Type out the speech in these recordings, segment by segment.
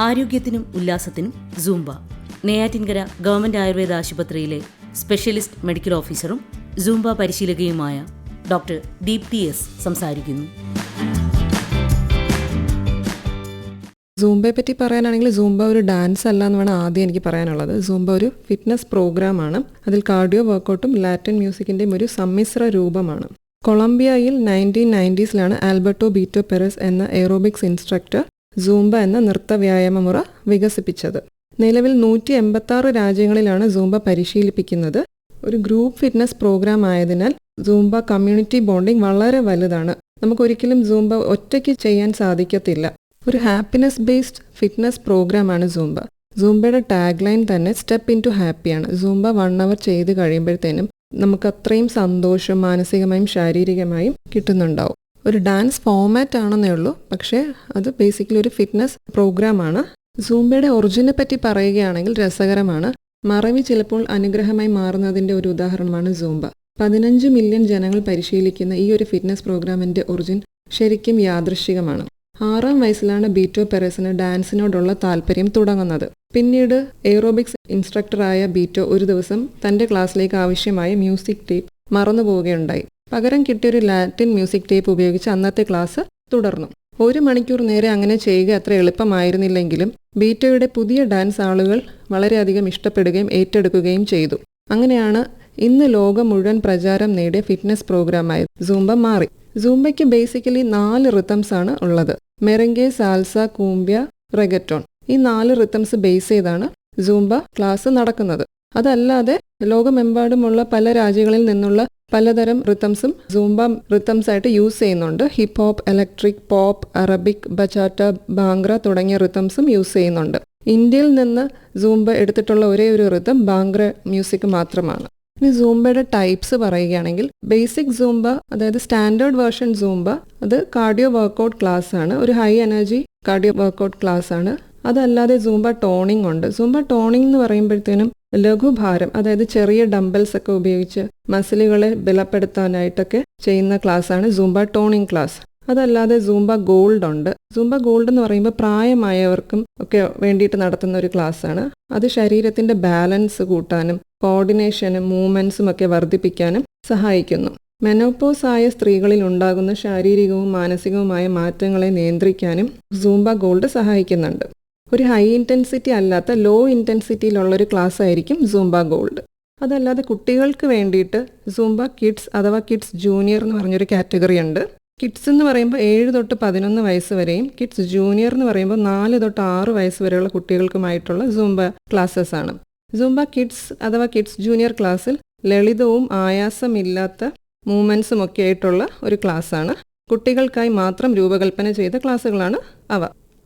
ആരോഗ്യത്തിനും ഉല്ലാസത്തിനും Zumba. Neyyattinkara government Ayurveda ആശുപത്രിയിലെ സ്പെഷ്യലിസ്റ്റ് മെഡിക്കൽ ഓഫീസറും സൂംബ പരിശീലകയുമായ ഡോക്ടർ ദീപ്തി എസ് സംസാരിക്കുന്നു. സൂംബയെ പറ്റി പറയാനാണെങ്കിൽ സൂംബ ഒരു ഡാൻസ് അല്ല എന്ന് വേണം ആദ്യം എനിക്ക് പറയാനുള്ളത്. സൂംബ ഒരു ഫിറ്റ്നസ് പ്രോഗ്രാമാണ് അതിൽ കാർഡിയോ വർക്കൗട്ടും ലാറ്റിൻ മ്യൂസിക്കിന്റെയും ഒരു സമ്മിശ്ര രൂപമാണ്. കൊളംബിയയിൽ നയന്റീൻ നയന്റീസിലാണ് ആൽബർട്ടോ ബീറ്റോ പെറസ് എന്ന എയറോബിക്സ് ഇൻസ്ട്രക്ടർ സൂംബ എന്ന നൃത്ത വ്യായാമ മുറ വികസിപ്പിച്ചത്. നിലവിൽ നൂറ്റി എൺപത്തി രാജ്യങ്ങളിലാണ് സൂംബ പരിശീലിപ്പിക്കുന്നത്. ഒരു ഗ്രൂപ്പ് ഫിറ്റ്നസ് പ്രോഗ്രാം ആയതിനാൽ സൂംബ കമ്മ്യൂണിറ്റി ബോണ്ടിങ് വളരെ വലുതാണ്. നമുക്കൊരിക്കലും സൂംബ ഒറ്റയ്ക്ക് ചെയ്യാൻ സാധിക്കത്തില്ല. ഒരു ഹാപ്പിനെസ് ബേസ്ഡ് ഫിറ്റ്നസ് പ്രോഗ്രാമാണ് സൂംബ സൂംബയുടെ ടാഗ് ലൈൻ തന്നെ സ്റ്റെപ്പ് ഇൻ ടു ഹാപ്പിയാണ് സൂംബ വൺ അവർ ചെയ്ത് കഴിയുമ്പോഴത്തേനും നമുക്ക് അത്രയും സന്തോഷം മാനസികമായും ശാരീരികമായും കിട്ടുന്നുണ്ടാവും. ഒരു ഡാൻസ് ഫോമാറ്റ് ആണെന്നേ ഉള്ളൂ. പക്ഷേ അത് ബേസിക്കലി ഒരു ഫിറ്റ്നസ് പ്രോഗ്രാമാണ് സൂംബയുടെ ഒറിജിനെ പറ്റി പറയുകയാണെങ്കിൽ രസകരമാണ്. മറവി ചിലപ്പോൾ അനുഗ്രഹമായി മാറുന്നതിന്റെ ഒരു ഉദാഹരണമാണ് സൂംബ പതിനഞ്ച് മില്യൺ ജനങ്ങൾ പരിശീലിക്കുന്ന ഈ ഒരു ഫിറ്റ്നസ് പ്രോഗ്രാമിന്റെ ഒറിജിൻ ശരിക്കും യാദൃശികമാണ്. ആറാം വയസ്സിലാണ് ബീറ്റോ പെറസിന് ഡാൻസിനോടുള്ള താല്പര്യം തുടങ്ങുന്നത്. പിന്നീട് എയറോബിക്സ് ഇൻസ്ട്രക്ടറായ ബീറ്റോ ഒരു ദിവസം തന്റെ ക്ലാസ്സിലേക്ക് ആവശ്യമായ മ്യൂസിക് ടേപ്പ് മറന്നു പോവുകയുണ്ടായി. പകരം കിട്ടിയൊരു ലാറ്റിൻ മ്യൂസിക് ടേപ്പ് ഉപയോഗിച്ച് അന്നത്തെ ക്ലാസ് തുടർന്നു. ഒരു മണിക്കൂർ നേരെ അങ്ങനെ ചെയ്യുക അത്ര എളുപ്പമായിരുന്നില്ലെങ്കിലും ബീറ്റോയുടെ പുതിയ ഡാൻസ് ആളുകൾ വളരെയധികം ഇഷ്ടപ്പെടുകയും ഏറ്റെടുക്കുകയും ചെയ്തു. അങ്ങനെയാണ് ഇന്ന് ലോകം മുഴുവൻ പ്രചാരം നേടിയ ഫിറ്റ്നസ് പ്രോഗ്രാമായി സൂംബ മാറി. സൂംബയ്ക്ക് ബേസിക്കലി നാല് റിത്തംസ് ആണ് ഉള്ളത്. മെറങ്കെ സാൽസ കൂമ്പ്യ റെഗറ്റോൺ ഈ നാല് റിത്തംസ് ബേസ് ചെയ്താണ് സൂംബ ക്ലാസ് നടക്കുന്നത്. അതല്ലാതെ ലോകമെമ്പാടുമുള്ള പല രാജ്യങ്ങളിൽ നിന്നുള്ള പലതരം റിത്തംസും സൂംബ റിത്തംസ് ആയിട്ട് യൂസ് ചെയ്യുന്നുണ്ട്. Hip hop electric pop Arabic bachata bhangra തുടങ്ങിയ റിത്തംസും യൂസ് ചെയ്യുന്നുണ്ട്. ഇന്ത്യയിൽ നിന്ന് സൂംബ എടുത്തിട്ടുള്ള ഒരേ ഒരു റിത്തം ബാങ്ക്ര മ്യൂസിക് മാത്രമാണ്. ഇനി സൂംബയുടെ ടൈപ്സ് പറയുകയാണെങ്കിൽ ബേസിക് സൂംബ അതായത് സ്റ്റാൻഡേർഡ് വേർഷൻ സൂംബ അത് കാർഡിയോ വർക്ക്ഔട്ട് ക്ലാസ് ആണ്. ഒരു high energy cardio workout class ആണ്. അതല്ലാതെ സൂംബ ടോണിംഗ് ഉണ്ട്. സൂംബ ടോണിംഗ് എന്ന് പറയുമ്പോഴത്തേനും ലഘുഭാരം അതായത് ചെറിയ ഡംബൽസ് ഒക്കെ ഉപയോഗിച്ച് മസിലുകളെ ബലപ്പെടുത്താനായിട്ടൊക്കെ ചെയ്യുന്ന ക്ലാസ്സാണ് സൂംബ ടോണിംഗ് ക്ലാസ്. അതല്ലാതെ സൂംബ ഗോൾഡ് ഉണ്ട്. സൂംബ ഗോൾഡ് എന്ന് പറയുമ്പോൾ പ്രായമായവർക്കും ഒക്കെ വേണ്ടിയിട്ട് നടത്തുന്ന ഒരു ക്ലാസ് ആണ്. അത് ശരീരത്തിന്റെ ബാലൻസ് കൂട്ടാനും കോർഡിനേഷനും മൂവ്മെൻസും ഒക്കെ വർദ്ധിപ്പിക്കാനും സഹായിക്കുന്നു. മെനോപ്പോസ് ആയ സ്ത്രീകളിൽ ഉണ്ടാകുന്ന ശാരീരികവും മാനസികവുമായ മാറ്റങ്ങളെ നിയന്ത്രിക്കാനും സൂംബ ഗോൾഡ് സഹായിക്കുന്നുണ്ട്. ഒരു ഹൈ ഇന്റൻസിറ്റി അല്ലാത്ത ലോ ഇന്റൻസിറ്റിയിലുള്ളൊരു ക്ലാസ് ആയിരിക്കും സൂംബ ഗോൾഡ്. അതല്ലാതെ കുട്ടികൾക്ക് വേണ്ടിയിട്ട് സൂംബ കിഡ്സ് അഥവാ കിഡ്സ് ജൂനിയർ എന്ന് പറഞ്ഞൊരു കാറ്റഗറി ഉണ്ട്. കിഡ്സ് എന്ന് പറയുമ്പോൾ ഏഴ് തൊട്ട് പതിനൊന്ന് വയസ്സ് വരെയും കിഡ്സ് ജൂനിയർ എന്ന് പറയുമ്പോൾ നാല് തൊട്ട് ആറ് വയസ്സ് വരെയുള്ള കുട്ടികൾക്കുമായിട്ടുള്ള സൂംബ ക്ലാസ്സസ് ആണ്. സൂംബ കിഡ്സ് അഥവാ കിഡ്സ് ജൂനിയർ ക്ലാസ്സിൽ ലളിതവും ആയാസമില്ലാത്ത മൂവ്മെൻസും ഒക്കെ ആയിട്ടുള്ള ഒരു ക്ലാസ്സാണ് കുട്ടികൾക്കായി മാത്രം രൂപകൽപ്പന ചെയ്ത ക്ലാസ്സുകളാണ് അവ.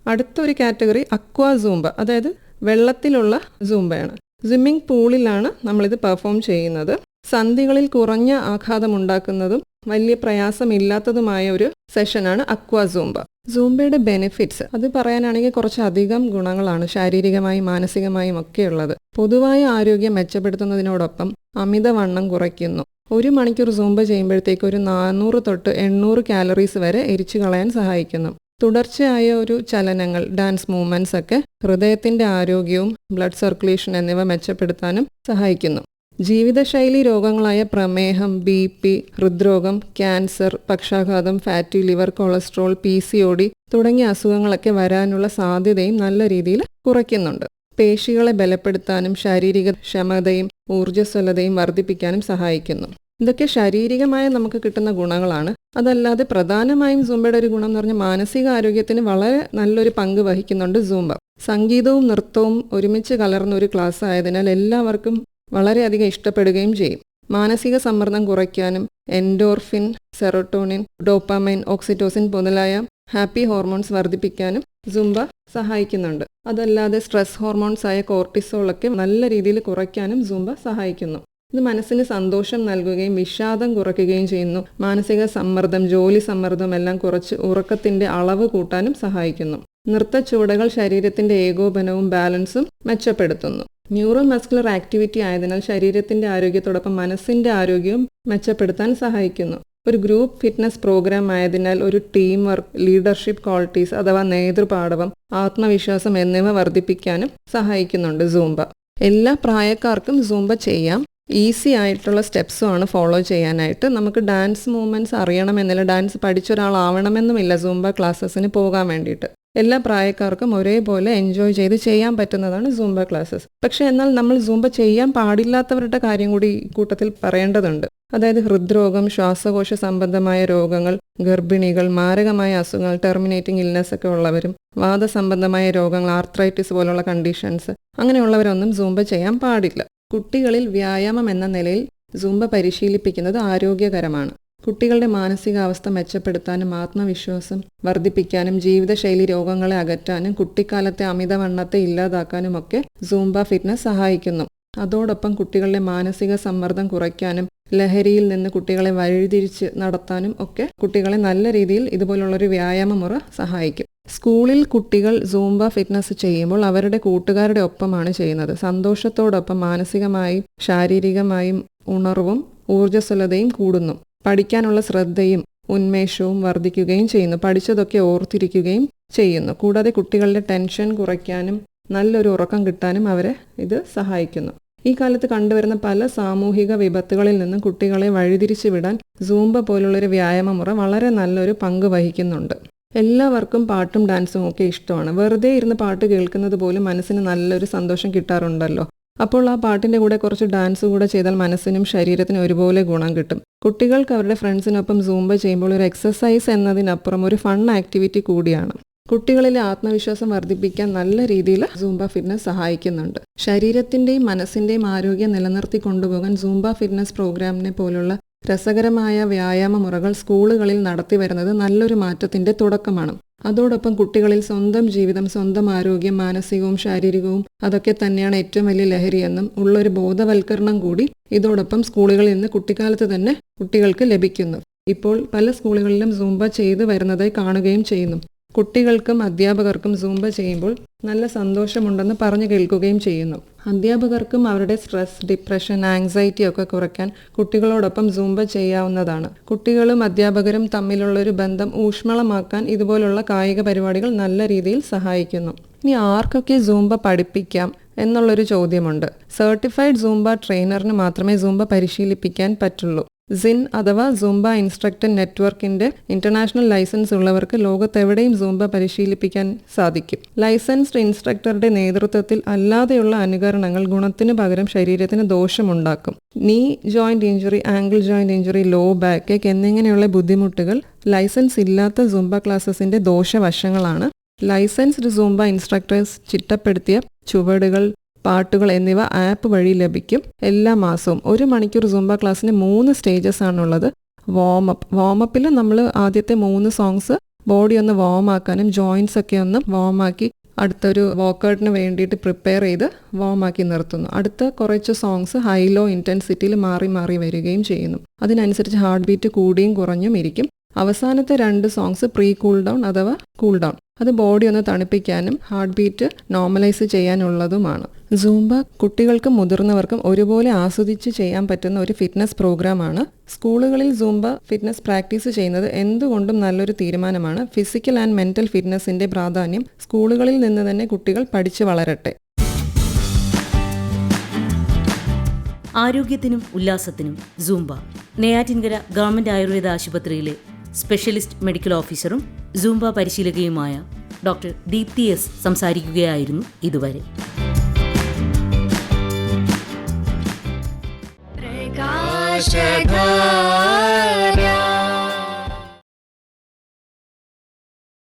അടുത്ത ഒരു കാറ്റഗറി അക്വാ സൂംബ അതായത് വെള്ളത്തിലുള്ള സൂംബയാണ് സ്വിമ്മിംഗ് പൂളിലാണ് നമ്മളിത് പെർഫോം ചെയ്യുന്നത്. സന്ധികളിൽ കുറഞ്ഞ ആഘാതമുണ്ടാക്കുന്നതും വലിയ പ്രയാസമില്ലാത്തതുമായ ഒരു സെഷനാണ് അക്വാ സൂംബ സൂംബയുടെ ബെനിഫിറ്റ്സ് അത് പറയാനാണെങ്കിൽ കുറച്ചധികം ഗുണങ്ങളാണ് ശാരീരികമായും മാനസികമായും ഒക്കെയുള്ളത്. പൊതുവായ ആരോഗ്യം മെച്ചപ്പെടുത്തുന്നതിനോടൊപ്പം അമിതവണ്ണം കുറയ്ക്കുന്നു. ഒരു മണിക്കൂർ സൂംബ ചെയ്യുമ്പോഴത്തേക്ക് ഒരു നാനൂറ് തൊട്ട് എണ്ണൂറ് കാലറീസ് വരെ എരിച്ചു കളയാൻ സഹായിക്കുന്നു. തുടർച്ചയായ ഒരു ചലനങ്ങൾ ഡാൻസ് മൂവ്മെന്റ്സ് ഒക്കെ ഹൃദയത്തിന്റെ ആരോഗ്യവും ബ്ലഡ് സർക്കുലേഷൻ എന്നിവ മെച്ചപ്പെടുത്താനും സഹായിക്കുന്നു. ജീവിതശൈലി രോഗങ്ങളായ പ്രമേഹം ബി പി ഹൃദ്രോഗം ക്യാൻസർ പക്ഷാഘാതം fatty liver cholesterol P C O D തുടങ്ങിയ അസുഖങ്ങളൊക്കെ വരാനുള്ള സാധ്യതയും നല്ല രീതിയിൽ കുറയ്ക്കുന്നുണ്ട്. പേശികളെ ബലപ്പെടുത്താനും ശാരീരിക ക്ഷമതയും ഊർജസ്വലതയും വർദ്ധിപ്പിക്കാനും സഹായിക്കുന്നു. ഇതൊക്കെ ശാരീരികമായ നമുക്ക് കിട്ടുന്ന ഗുണങ്ങളാണ്. അതല്ലാതെ പ്രധാനമായും സൂംബയുടെ ഒരു ഗുണം എന്ന് പറഞ്ഞാൽ മാനസിക ആരോഗ്യത്തിന് വളരെ നല്ലൊരു പങ്ക് വഹിക്കുന്നുണ്ട് സൂംബ. സംഗീതവും നൃത്തവും ഒരുമിച്ച് കലർന്ന ഒരു ക്ലാസ് ആയതിനാൽ എല്ലാവർക്കും വളരെയധികം ഇഷ്ടപ്പെടുകയും ചെയ്യും. മാനസിക സമ്മർദ്ദം കുറയ്ക്കാനും എൻഡോർഫിൻ സെറോട്ടോണിൻ ഡോപ്പാമൈൻ ഓക്സിറ്റോസിൻ മുതലായ ഹാപ്പി ഹോർമോൺസ് വർദ്ധിപ്പിക്കാനും സുംബ സഹായിക്കുന്നുണ്ട്. അതല്ലാതെ സ്ട്രെസ് ഹോർമോൺസ് ആയ കോർട്ടിസോളൊക്കെ നല്ല രീതിയിൽ കുറയ്ക്കാനും സുംബ സഹായിക്കുന്നു. ഇത് മനസ്സിന് സന്തോഷം നൽകുകയും വിഷാദം കുറയ്ക്കുകയും ചെയ്യുന്നു. മാനസിക സമ്മർദ്ദം ജോലി സമ്മർദ്ദം എല്ലാം കുറച്ച് ഉറക്കത്തിന്റെ അളവ് കൂട്ടാനും സഹായിക്കുന്നു. നൃത്ത ചുവടകൾ ശരീരത്തിന്റെ ഏകോപനവും ബാലൻസും മെച്ചപ്പെടുത്തുന്നു. ന്യൂറോ മസ്കുലർ ആക്ടിവിറ്റി ആയതിനാൽ ശരീരത്തിന്റെ ആരോഗ്യത്തോടൊപ്പം മനസ്സിന്റെ ആരോഗ്യവും മെച്ചപ്പെടുത്താൻ സഹായിക്കുന്നു. ഒരു ഗ്രൂപ്പ് ഫിറ്റ്നസ് പ്രോഗ്രാം ആയതിനാൽ ഒരു ടീം വർക്ക് ലീഡർഷിപ്പ് ക്വാളിറ്റീസ് അഥവാ നേതൃപാടവം ആത്മവിശ്വാസം എന്നിവ വർദ്ധിപ്പിക്കാനും സഹായിക്കുന്നുണ്ട് സൂംബ. എല്ലാ പ്രായക്കാർക്കും സൂംബ ചെയ്യാം. ഈസി ആയിട്ടുള്ള സ്റ്റെപ്സും ആണ് ഫോളോ ചെയ്യാനായിട്ട്. നമുക്ക് ഡാൻസ് മൂവ്മെന്റ്സ് അറിയണമെന്നില്ല ഡാൻസ് പഠിച്ച ഒരാളാവണമെന്നുമില്ല സൂംബ ക്ലാസ്സസിന് പോകാൻ വേണ്ടിയിട്ട്. എല്ലാ പ്രായക്കാർക്കും ഒരേപോലെ എൻജോയ് ചെയ്ത് ചെയ്യാൻ പറ്റുന്നതാണ് സൂംബ ക്ലാസ്സസ് പക്ഷേ എന്നാൽ നമ്മൾ സൂംബ ചെയ്യാൻ പാടില്ലാത്തവരുടെ കാര്യം കൂടി കൂട്ടത്തിൽ പറയേണ്ടതുണ്ട്. അതായത് ഹൃദ്രോഗം ശ്വാസകോശ സംബന്ധമായ രോഗങ്ങൾ ഗർഭിണികൾ മാരകമായ അസുഖങ്ങൾ ടെർമിനേറ്റിംഗ് ഇൽനെസ് ഒക്കെ ഉള്ളവരും വാദസംബന്ധമായ രോഗങ്ങൾ ആർത്രൈറ്റിസ് പോലുള്ള കണ്ടീഷൻസ് അങ്ങനെയുള്ളവരൊന്നും സൂംബ ചെയ്യാൻ പാടില്ല. കുട്ടികളിൽ വ്യായാമം എന്ന നിലയിൽ സൂംബ പരിശീലിപ്പിക്കുന്നത് ആരോഗ്യകരമാണ്. കുട്ടികളുടെ മാനസികാവസ്ഥ മെച്ചപ്പെടുത്താനും ആത്മവിശ്വാസം വർദ്ധിപ്പിക്കാനും ജീവിതശൈലി രോഗങ്ങളെ അകറ്റാനും കുട്ടിക്കാലത്തെ അമിതവണ്ണത്തെ ഇല്ലാതാക്കാനുമൊക്കെ സൂംബ ഫിറ്റ്നസ് സഹായിക്കുന്നു. അതോടൊപ്പം കുട്ടികളുടെ മാനസിക സമ്മർദ്ദം കുറയ്ക്കാനും ലഹരിയിൽ നിന്ന് കുട്ടികളെ വഴിതിരിച്ച് നടത്താനും ഒക്കെ കുട്ടികളെ നല്ല രീതിയിൽ ഇതുപോലുള്ളൊരു വ്യായാമ മുറ സഹായിക്കും. സ്കൂളിൽ കുട്ടികൾ സൂംബ ഫിറ്റ്നസ് ചെയ്യുമ്പോൾ അവരുടെ കൂട്ടുകാരുടെ ഒപ്പമാണ് ചെയ്യുന്നത്. സന്തോഷത്തോടൊപ്പം മാനസികമായും ശാരീരികമായും ഉണർവും ഊർജസ്വലതയും കൂടുന്നു. പഠിക്കാനുള്ള ശ്രദ്ധയും ഉന്മേഷവും വർദ്ധിക്കുകയും ചെയ്യുന്നു. പഠിച്ചതൊക്കെ ഓർത്തിരിക്കുകയും ചെയ്യുന്നു. കൂടാതെ കുട്ടികളുടെ ടെൻഷൻ കുറയ്ക്കാനും നല്ലൊരു ഉറക്കം കിട്ടാനും അവരെ ഇത് സഹായിക്കുന്നു. ഈ കാലത്ത് കണ്ടുവരുന്ന പല സാമൂഹിക വിപത്തുകളിൽ നിന്നും കുട്ടികളെ വഴിതിരിച്ചു വിടാൻ സൂംബ പോലുള്ളൊരു വ്യായാമമുറ വളരെ നല്ലൊരു പങ്ക് വഹിക്കുന്നുണ്ട്. എല്ലാവർക്കും പാട്ടും ഡാൻസും ഒക്കെ ഇഷ്ടമാണ്. വെറുതെ ഇരുന്ന് പാട്ട് കേൾക്കുന്നത് പോലും മനസ്സിന് നല്ലൊരു സന്തോഷം കിട്ടാറുണ്ടല്ലോ. അപ്പോൾ ആ പാട്ടിന്റെ കൂടെ കുറച്ച് ഡാൻസ് കൂടെ ചെയ്താൽ മനസ്സിനും ശരീരത്തിനും ഒരുപോലെ ഗുണം കിട്ടും. കുട്ടികൾക്ക് അവരുടെ ഫ്രണ്ട്സിനൊപ്പം സൂംബ ചെയ്യുമ്പോൾ ഒരു എക്സസൈസ് എന്നതിനപ്പുറം ഒരു ഫൺ ആക്ടിവിറ്റി കൂടിയാണ്. കുട്ടികളിലെ ആത്മവിശ്വാസം വർദ്ധിപ്പിക്കാൻ നല്ല രീതിയിൽ സൂംബ ഫിറ്റ്നസ് സഹായിക്കുന്നുണ്ട്. ശരീരത്തിന്റെയും മനസ്സിന്റെയും ആരോഗ്യം നിലനിർത്തി കൊണ്ടുപോകാൻ സൂംബ ഫിറ്റ്നസ് പ്രോഗ്രാമിനെ പോലുള്ള രസകരമായ വ്യായാമ മുറകൾ സ്കൂളുകളിൽ നടത്തി വരുന്നത് നല്ലൊരു മാറ്റത്തിന്റെ തുടക്കമാണ്. അതോടൊപ്പം കുട്ടികളിൽ സ്വന്തം ജീവിതം സ്വന്തം ആരോഗ്യം മാനസികവും ശാരീരികവും അതൊക്കെ തന്നെയാണ് ഏറ്റവും വലിയ ലഹരിയെന്നും ഉള്ളൊരു ബോധവൽക്കരണം കൂടി ഇതോടൊപ്പം സ്കൂളുകളിൽ നിന്ന് കുട്ടിക്കാലത്ത് തന്നെ കുട്ടികൾക്ക് ലഭിക്കുന്നു. ഇപ്പോൾ പല സ്കൂളുകളിലും സൂംബ ചെയ്തു വരുന്നതായി കാണുകയും ചെയ്യുന്നു. കുട്ടികൾക്കും അധ്യാപകർക്കും സൂംബ ചെയ്യുമ്പോൾ നല്ല സന്തോഷമുണ്ടെന്ന് പറഞ്ഞു കേൾക്കുകയും ചെയ്യുന്നു. അധ്യാപകർക്കും അവരുടെ സ്ട്രെസ് ഡിപ്രഷൻ ആങ്സൈറ്റി ഒക്കെ കുറയ്ക്കാൻ കുട്ടികളോടൊപ്പം സൂംബ ചെയ്യാവുന്നതാണ്. കുട്ടികളും അധ്യാപകരും തമ്മിലുള്ളൊരു ബന്ധം ഊഷ്മളമാക്കാൻ ഇതുപോലുള്ള കായിക പരിപാടികൾ നല്ല രീതിയിൽ സഹായിക്കുന്നു. ഇനി ആർക്കൊക്കെ സൂംബ പഠിപ്പിക്കാം എന്നുള്ളൊരു ചോദ്യമുണ്ട്. സർട്ടിഫൈഡ് സൂംബ ട്രെയിനറിന് മാത്രമേ സൂംബ പരിശീലിപ്പിക്കാൻ പറ്റുള്ളൂ. സിൻ അഥവാ സൂംബ ഇൻസ്ട്രക്ടർ നെറ്റ്വർക്കിന്റെ ഇന്റർനാഷണൽ ലൈസൻസ് ഉള്ളവർക്ക് ലോകത്തെവിടെയും സൂംബ പരിശീലിപ്പിക്കാൻ സാധിക്കും. ലൈസൻസ്ഡ് ഇൻസ്ട്രക്ടറുടെ നേതൃത്വത്തിൽ അല്ലാതെയുള്ള അനുകരണങ്ങൾ ഗുണത്തിന് പകരം ശരീരത്തിന് ദോഷമുണ്ടാക്കും. Knee joint injury ankle joint injury low back എന്നിങ്ങനെയുള്ള ബുദ്ധിമുട്ടുകൾ ലൈസൻസ് ഇല്ലാത്ത സൂംബ ക്ലാസസിന്റെ ദോഷവശങ്ങളാണ്. ലൈസൻസ്ഡ് സൂംബ ഇൻസ്ട്രക്ടേഴ്സ് ചിട്ടപ്പെടുത്തിയ ചുവടുകൾ പാട്ടുകൾ എന്നിവ ആപ്പ് വഴി ലഭിക്കും എല്ലാ മാസവും. ഒരു മണിക്കൂർ സുംബ ക്ലാസ്സിന് മൂന്ന് സ്റ്റേജസ് ആണുള്ളത്. വാമപ്പ് വാമപ്പിൽ നമ്മൾ ആദ്യത്തെ മൂന്ന് സോങ്സ് ബോഡി ഒന്ന് വാം ആക്കാനും ജോയിൻസ് ഒക്കെ ഒന്ന് വാം ആക്കി അടുത്തൊരു വോക്കൗട്ടിന് വേണ്ടിയിട്ട് പ്രിപ്പയർ ചെയ്ത് വാം ആക്കി നിർത്തുന്നു. അടുത്ത കുറച്ച് സോങ്സ് ഹൈ ലോ ഇന്റൻസിറ്റിയിൽ മാറി മാറി വരികയും ചെയ്യുന്നു. അതിനനുസരിച്ച് ഹാർട്ട് ബീറ്റ് കൂടിയും കുറഞ്ഞും ഇരിക്കും. അവസാനത്തെ രണ്ട് സോങ്സ് പ്രീ കൂൾ ഡൗൺ അഥവാ കൂൾ ഡൗൺ അത് ബോഡി ഒന്ന് തണുപ്പിക്കാനും ഹാർട്ട് ബീറ്റ് നോർമലൈസ് ചെയ്യാനുള്ളതുമാണ്. സൂംബ കുട്ടികൾക്കും മുതിർന്നവർക്കും ഒരുപോലെ ആസ്വദിച്ച് ചെയ്യാൻ പറ്റുന്ന ഒരു ഫിറ്റ്നസ് പ്രോഗ്രാമാണ് സ്കൂളുകളിൽ സൂംബ ഫിറ്റ്നസ് പ്രാക്ടീസ് ചെയ്യുന്നത് എന്തുകൊണ്ടും നല്ലൊരു തീരുമാനമാണ്. ഫിസിക്കൽ ആൻഡ് മെന്റൽ ഫിറ്റ്നസിന്റെ പ്രാധാന്യം സ്കൂളുകളിൽ നിന്ന് തന്നെ കുട്ടികൾ പഠിച്ചു വളരട്ടെ. ആരോഗ്യത്തിനും ഉല്ലാസത്തിനും സൂംബ നെയ്യാറ്റിൻകര ഗവൺമെന്റ് ആയുർവേദ ആശുപത്രിയിലെ സ്പെഷ്യലിസ്റ്റ് മെഡിക്കൽ ഓഫീസറും സൂംബ പരിശീലകയുമായ ഡോക്ടർ ദീപ്തി എസ് സംസാരിക്കുകയായിരുന്നു ഇതുവരെ Shaka.